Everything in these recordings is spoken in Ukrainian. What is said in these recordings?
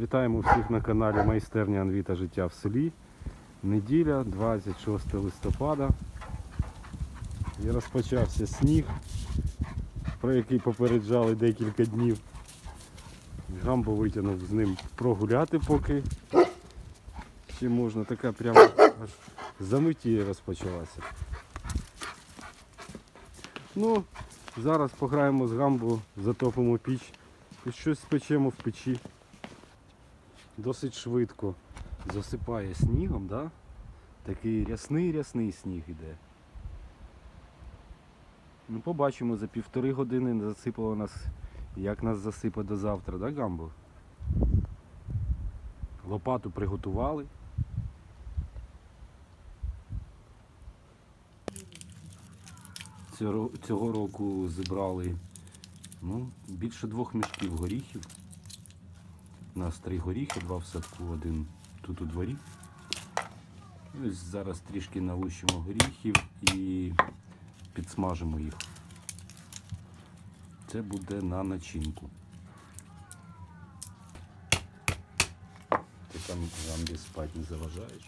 Вітаємо всіх на каналі Майстерня Анвіта Життя в селі. Неділя, 26 листопада. І розпочався сніг, про який попереджали декілька днів. Гамбо витягнув з ним прогуляти поки. Ще можна, така прямо аж заметія розпочалася. Ну, зараз пограємо з гамбо, затопимо піч і щось спечемо в печі. Досить швидко засипає снігом, да? такий рясний-рясний сніг іде. Ну, побачимо, за півтори години засипало нас, як нас засипе до завтра, да, Гамбо? Лопату приготували. Цього, року зібрали ну, більше двох мішків горіхів. У нас три горіхи, два в садку, один тут у дворі. Ось зараз трішки налущимо горіхів і підсмажимо їх. Це буде на начинку. Ти там гамбі спати не заважаєш?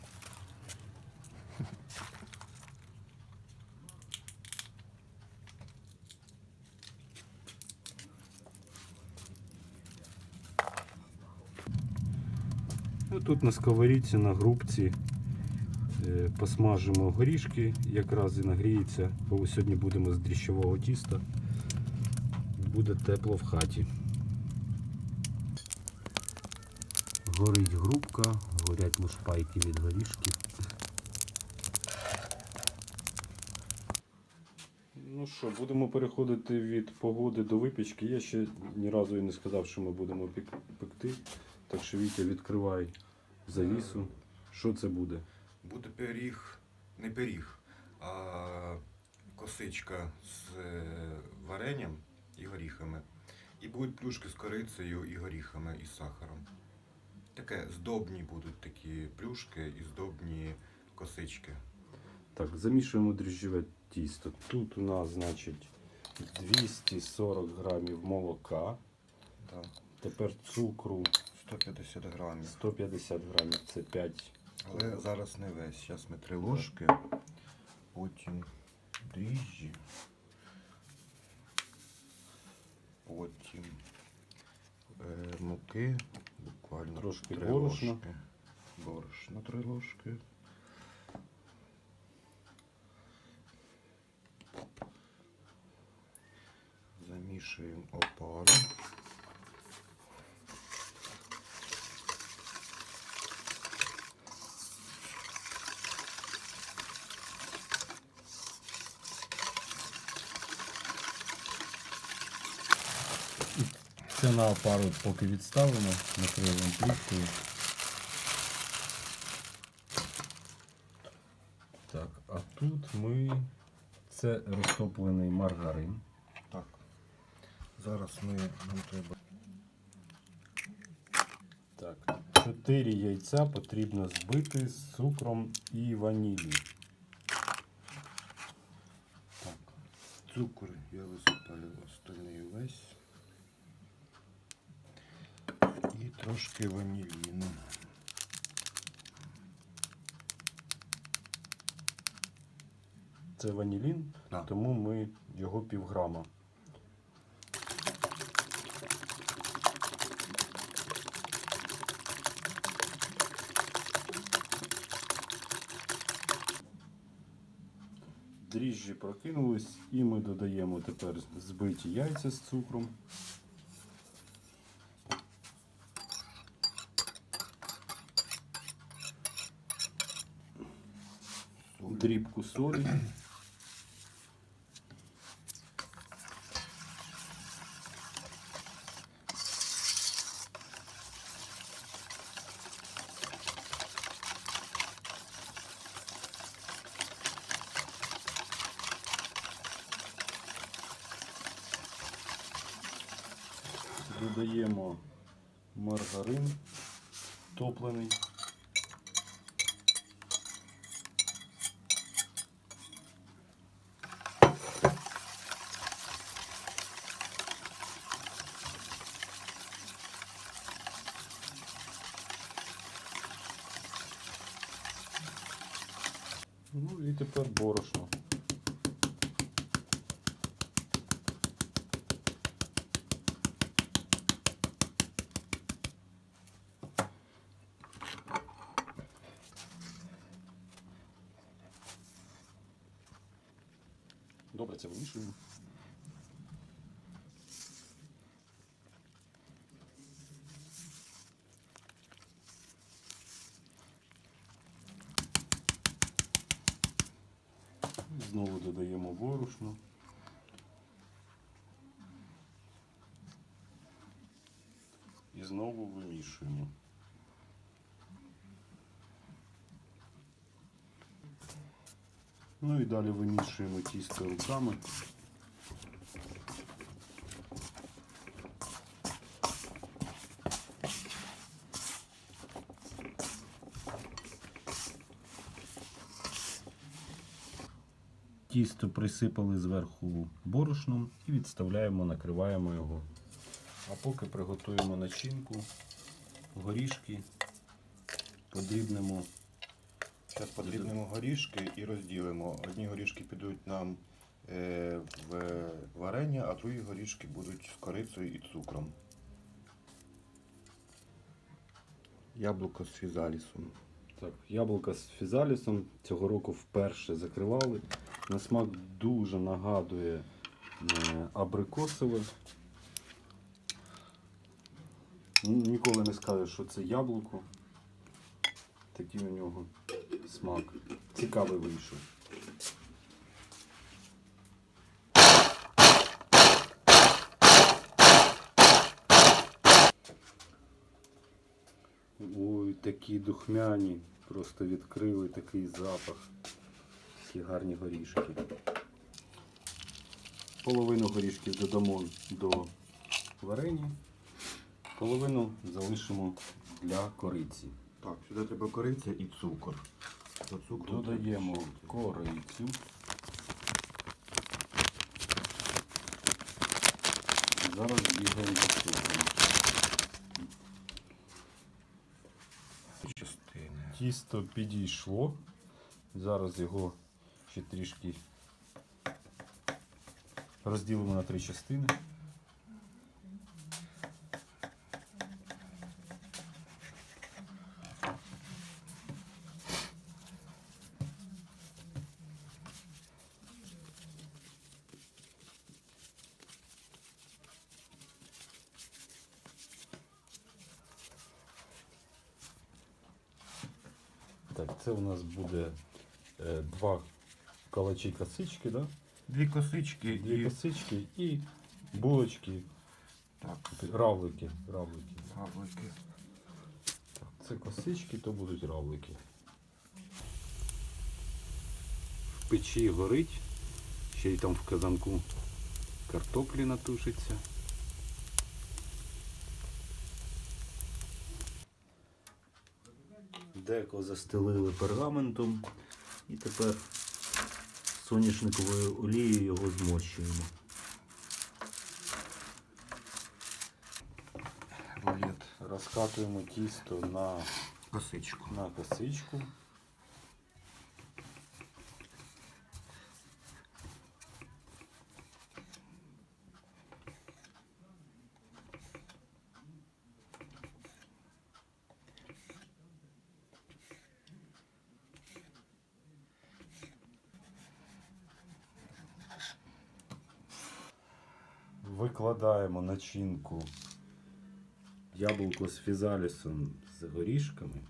Тут на сковорідці, на грубці е, посмажимо горішки, якраз і нагріється, бо сьогодні будемо з дріщового тіста. Буде тепло в хаті. Горить грубка, горять лушпайки від горішків. Ну що, будемо переходити від погоди до випічки. Я ще ні разу і не сказав, що ми будемо пекти. Так що Вітя, відкривай завісу. Що це буде? Буде пиріг, не пиріг, а косичка з е, варенням і горіхами. І будуть плюшки з корицею і горіхами і сахаром. Таке здобні будуть такі плюшки і здобні косички. Так, замішуємо дріжджове тісто. Тут у нас, значить, 240 грамів молока. Так. Тепер цукру 150 грамів. 150 грамів, це 5. Але зараз не весь. Зараз ми три ложки, потім дріжджі, потім е, муки, буквально Трошки три борошна. ложки. Борошна три ложки. Замішуємо опару. Це на пару поки відставимо, накриємо плівкою. Так, а тут ми. Це розтоплений маргарин. Так. Зараз ми нам треба. Так, 4 яйця потрібно збити з цукром і ваніллю. Так. Цукор я висипаю остальний весь. І трошки ваніліну. Це ванілін, Так. тому ми його півграма. Дріжджі прокинулись і ми додаємо тепер збиті яйця з цукром. Дрібку солі. Додаємо маргарин топлений. Ну і тепер борошно. Добре, це вимішуємо. Знову додаємо борошно. І знову вимішуємо. Ну і далі вимішуємо тісто руками. Тісто присипали зверху борошном і відставляємо, накриваємо його. А поки приготуємо начинку, горішки, подрібнемо. Зараз подрібнемо горішки і розділимо. Одні горішки підуть нам е, в варення, а другі горішки будуть з корицею і цукром. Яблуко з фізалісом. Так, яблука з фізалісом цього року вперше закривали. На смак дуже нагадує е, абрикосове. Ніколи не скажу, що це яблуко. Такий у нього смак. Цікавий вийшов. Ой, такі духмяні. Просто відкрили такий запах. Такі гарні горішки. Половину горішків додамо до варення, половину залишимо для кориці. Так, сюди треба кориця і цукор. До цукру Додаємо корицю. Зараз бігаємо до цукру. Частини. Тісто підійшло. Зараз його ще трішки розділимо на три частини. Так, це у нас буде е, два калачі косички, да? Дві косички Дві і косички і булочки, так, равлики. равлики. Так, це косички, то будуть равлики. В печі горить, ще й там в казанку картоплі натушиться. Деко застелили пергаментом і тепер соняшниковою олією його змощуємо. Рулет. Розкатуємо тісто на, Косичку. на косичку. Викладаємо начинку яблуко з фізалісом з горішками.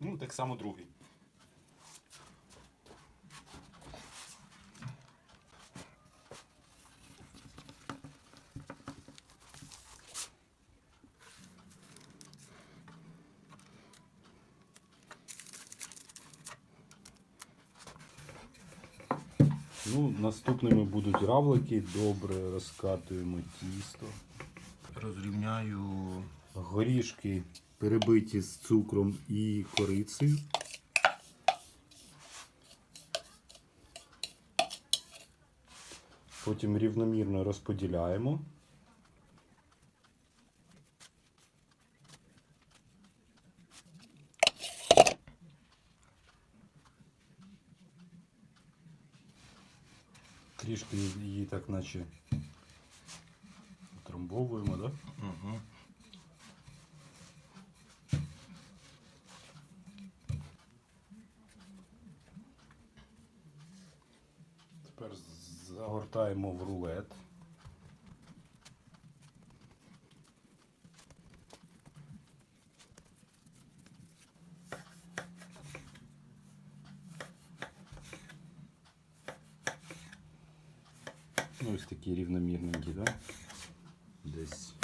Ну, так само другий. Ну, Наступними будуть равлики, добре розкатуємо тісто. Розрівняю Горішки перебиті з цукром і корицею. Потім рівномірно розподіляємо. Трішки її так наче трамбовуємо, так? Да? угу. Тепер загортаємо в рулет. Ну, ось такі рівномірненькі, да? Десь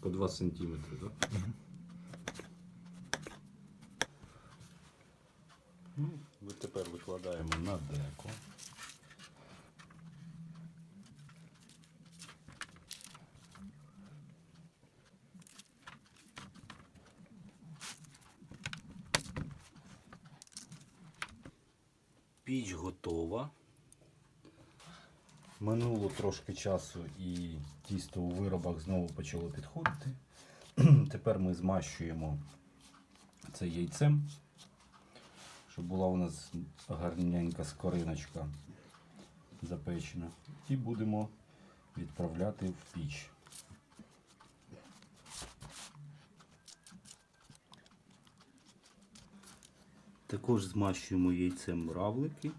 по 2 сантиметри, да? Тепер викладаємо на деко. Піч готова. Минуло трошки часу і тісто у виробах знову почало підходити. Тепер ми змащуємо це яйцем щоб була у нас гарненька скориночка запечена. І будемо відправляти в піч. Також змащуємо яйцем равлики.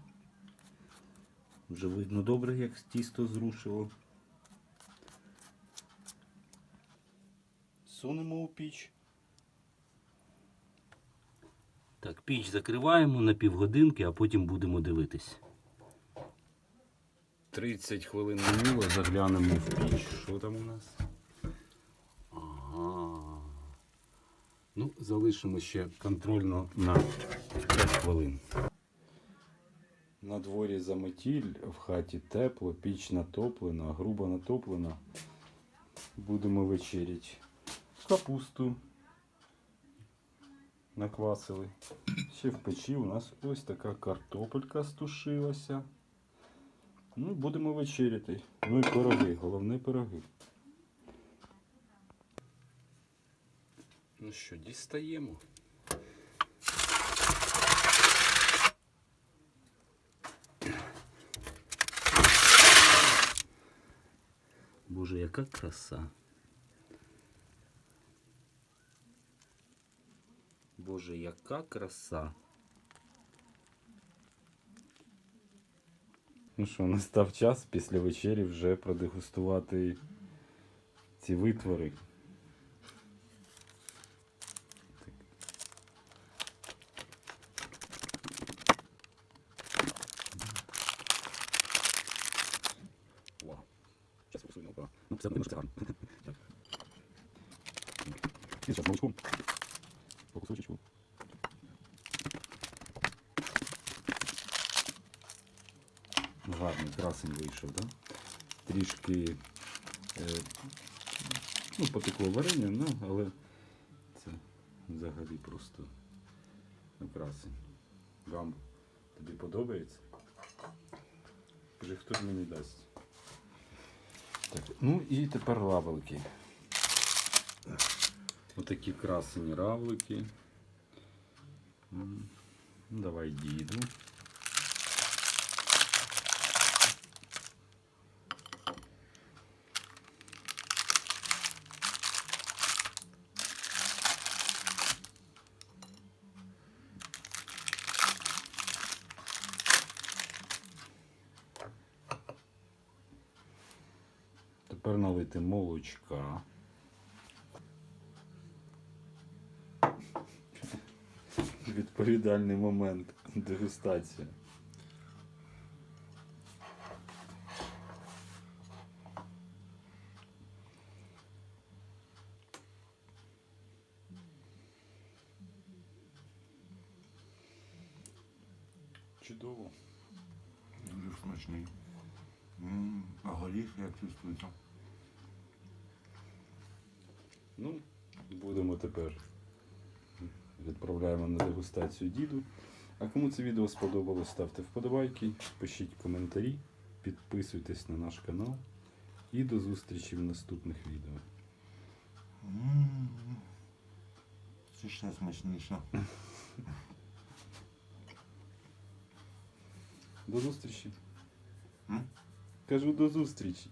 Вже видно добре, як тісто зрушило. Сунемо у піч. Так, піч закриваємо на півгодинки, а потім будемо дивитись. 30 хвилин минуло, заглянемо в піч. Що там у нас? Ага. Ну, залишимо ще контрольно на 5 хвилин. На дворі заметіль, в хаті тепло, піч натоплена, грубо натоплена. Будемо вечеряти. Капусту наквасили. Ще в печі у нас ось така картопелька стушилася. Ну, будемо вечеряти. Ну і пироги, головне пироги. Ну що, дістаємо. Боже, яка краса. Боже, яка краса. Ну що, настав час після вечері вже продегустувати ці витвори. Вау. Зараз фокусуємо. да. Ну, все одно це гарно. Так. І зараз молочком. По кусочечку. Гарний красень вийшов, да? Трішки е, ну, потекло варення, ну, але це взагалі просто ну, красень. Вам тобі подобається? Скажи, хто ж мені дасть? Так, ну і тепер равлики. Отакі красені равлики. Давай діду. Тепер налити молочка. Відповідальний момент дегустація. Чудово. Дуже смачний. М, А горіх як чувствується? Ну, будемо тепер. Відправляємо на дегустацію діду. А кому це відео сподобалось, ставте вподобайки, пишіть коментарі, підписуйтесь на наш канал. І до зустрічі в наступних відео. Це ще смачніше. До зустрічі. Кажу до зустрічі.